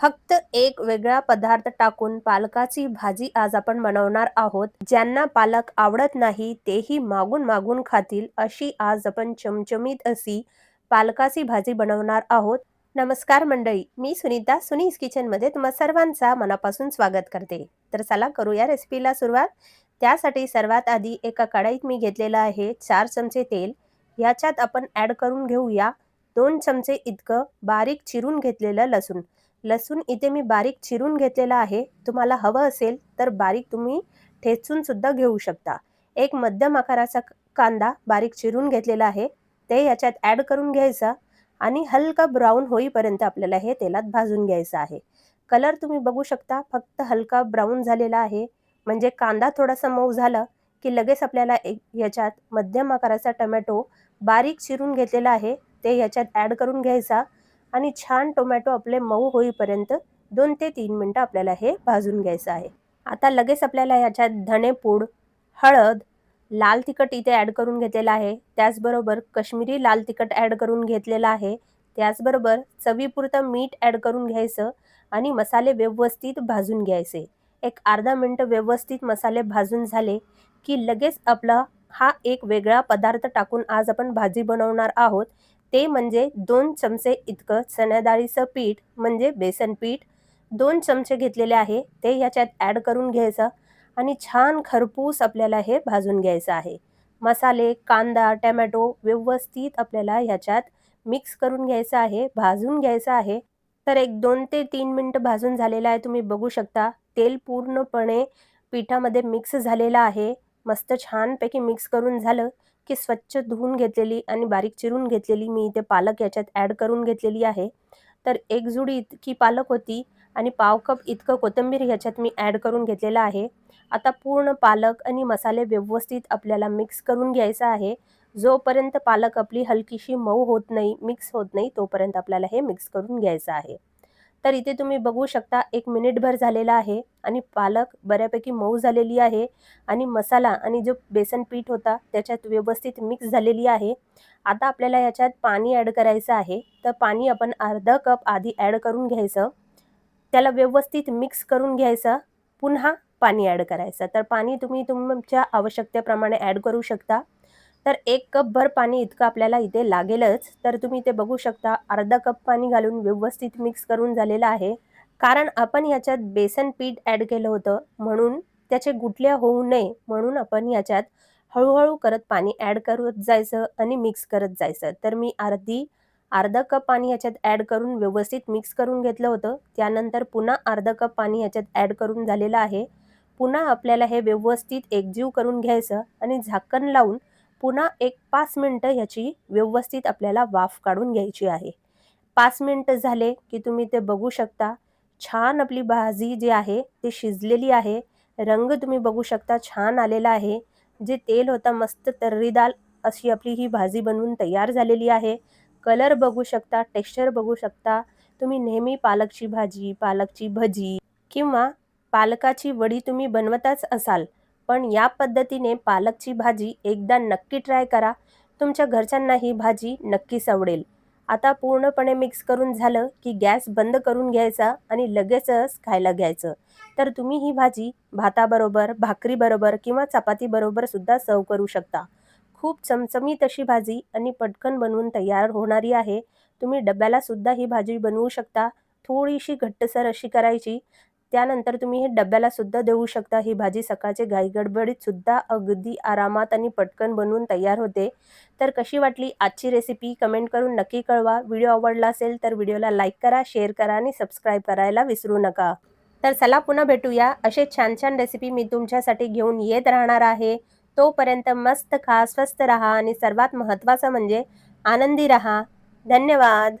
फक्त एक वेगळा पदार्थ टाकून पालकाची भाजी आज आपण बनवणार आहोत. ज्यांना पालक आवडत नाही तेही मागून मागून खातील अशी आज आपण चमचमीत अशी पालकाची भाजी बनवणार आहोत. नमस्कार मंडळी मी सुनीता सुनीस किचनमध्ये तुम्हा सर्वांचा मनापासून स्वागत करते. तर चला करूया रेसिपीला सुरुवात. त्यासाठी सर्वात आधी एका कढईत मी घेतलेलं आहे चार चमचे तेल. ह्याच्यात आपण ॲड करून घेऊया. दोन चमचे इतकं बारीक चिरून घेतलेलं लसूण. लसूण इथे मी बारीक चिरून घेतलेला आहे. तुम्हाला हवं असेल तर बारीक तुम्ही ठेचून सुद्धा घेऊ शकता. एक मध्यम आकाराचा कांदा बारीक चिरून घेतलेला आहे. ते याच्यात ॲड करून घ्यायचा आणि हलका ब्राऊन होईपर्यंत आपल्याला हे तेलात भाजून घ्यायचं आहे. कलर तुम्ही बघू शकता फक्त हलका ब्राऊन झालेला आहे. म्हणजे कांदा थोडासा मऊ झाला की लगेच आपल्याला एक याच्यात मध्यम आकाराचा टमॅटो बारीक चिरून घेतलेला आहे. ते याच्यात ॲड करून घ्यायचा. आणि छान टोमॅटो आपले मऊ होईपर्यंत दोन ते तीन मिनटं आपल्याला हे भाजून घ्यायचं आहे. आता लगेच आपल्याला ह्याच्यात धणेपूड हळद लाल तिखट इथे ॲड करून घेतलेला आहे. त्याचबरोबर कश्मीरी लाल तिखट ॲड करून घेतलेला आहे. त्याचबरोबर चवीपुरतं मीठ ॲड करून घ्यायचं आणि मसाले व्यवस्थित भाजून घ्यायचे. एक अर्धा मिनटं व्यवस्थित मसाले भाजून झाले की लगेच आपला हा एक वेगळा पदार्थ टाकून आज आपण भाजी बनवणार आहोत. ते म्हणजे दोन चमचे इतकं चण्याडाळीचं पीठ म्हणजे बेसन पीठ दोन चमचे घेतलेले आहे ते याच्यात ॲड करून घ्यायचं आणि छान खरपूस आपल्याला हे भाजून घ्यायचं आहे. मसाले कांदा टमॅटो व्यवस्थित आपल्याला ह्याच्यात मिक्स करून घ्यायचं आहे भाजून घ्यायचं आहे. तर एक दोन ते तीन मिनटं भाजून झालेलं आहे तुम्ही बघू शकता. तेल पूर्णपणे पिठामध्ये मिक्स झालेलं आहे. मस्त छानपैकी मिक्स करून झालं. की स्वच्छ धुवून घेतलेली आणि बारीक चिरून घेतलेली मी इथे पालक याच्यात ॲड करून घेतलेली आहे. तर एक जुडी इतकी पालक होती आणि पाव कप इतकं कोथिंबीर ह्याच्यात मी ॲड करून घेतलेलं आहे. आता पूर्ण पालक आणि मसाले व्यवस्थित आपल्याला मिक्स करून घ्यायचा आहे. जोपर्यंत पालक आपली हलकीशी मऊ होत नाही मिक्स होत नाही तोपर्यंत आपल्याला हे मिक्स करून घ्यायचं आहे. तर इथे तुम्ही बघू शकता एक मिनिटभर झालेला आहे आणि पालक बऱ्यापैकी मऊ झालेली आहे आणि मसाला आणि जो बेसन पीठ होता त्याच्यात व्यवस्थित मिक्स झालेली आहे. आता आपल्याला याच्यात पाणी ॲड करायचं आहे. तर पाणी आपण अर्धा कप आधी ॲड करून घ्यायचं. त्याला व्यवस्थित मिक्स करून घ्यायचं. पुन्हा पाणी ॲड करायचं. तर पाणी तुम्ही तुमच्या आवश्यकतेप्रमाणे ॲड करू शकता. तर एक कपभर पाणी इतकं आपल्याला इथे लागेलच. तर तुम्ही ते बघू शकता अर्धा कप पाणी घालून व्यवस्थित मिक्स करून झालेलं आहे. कारण आपण याच्यात बेसन पीठ ॲड केलं होतं म्हणून त्याचे गुटल्या होऊ नये म्हणून आपण याच्यात हळूहळू करत पाणी ॲड करत जायचं आणि मिक्स करत जायचं. तर मी अर्धी अर्धा कप पाणी याच्यात ॲड करून व्यवस्थित मिक्स करून घेतलं होतं. त्यानंतर पुन्हा अर्धा कप पाणी याच्यात ॲड करून झालेलं आहे. पुन्हा आपल्याला हे व्यवस्थित एकजीव करून घ्यायचं आणि झाकण लावून पुन्हा एक पाच मिनटं ह्याची व्यवस्थित आपल्याला वाफ काढून घ्यायची आहे. पाच मिनटं झाले की तुम्ही ते बघू शकता. छान आपली भाजी जी आहे ती शिजलेली आहे. रंग तुम्ही बघू शकता छान आलेला आहे. जे तेल होता मस्त तर्रीदाल अशी आपली ही भाजी बनवून तयार झालेली आहे. कलर बघू शकता टेक्स्चर बघू शकता. तुम्ही नेहमी पालकची भाजी पालकची भजी किंवा पालकाची वडी तुम्ही बनवताच असाल. पण या पद्धतीने पालकची भाजी एकदा नक्की ट्राय करा. तुमच्या घरच्यांना ही भाजी नक्कीच आवडेल आता पूर्णपणे मिक्स करून झालं की गॅस बंद करून घ्यायचा आणि लगेचच खायला घ्यायचं. तर तुम्ही ही भाजी भाताबरोबर भाकरीबरोबर किंवा चपातीबरोबर सुद्धा सर्व करू शकता. खूप चमचमीत अशी भाजी आणि पटकन बनवून तयार होणारी आहे. तुम्ही डब्याला सुद्धा ही भाजी बनवू शकता. थोडीशी घट्टसर अशी करायची. त्यानंतर तुम्ही हे डब्याला सुद्धा देऊ शकता. ही भाजी सकाळचे घाईगडबडीत सुद्धा अगदी आरामात आणि पटकन बनवून तयार होते. तर कशी वाटली आजची रेसिपी कमेंट करून नक्की कळवा. व्हिडिओ आवडला असेल तर व्हिडिओला लाईक करा शेअर करा आणि सबस्क्राईब करायला विसरू नका. तर चला पुन्हा भेटूया. असे छान छान रेसिपी मी तुमच्यासाठी घेऊन येत राहणार आहे. तोपर्यंत मस्त खा स्वस्त राहा आणि सर्वात महत्त्वाचं म्हणजे आनंदी राहा. धन्यवाद.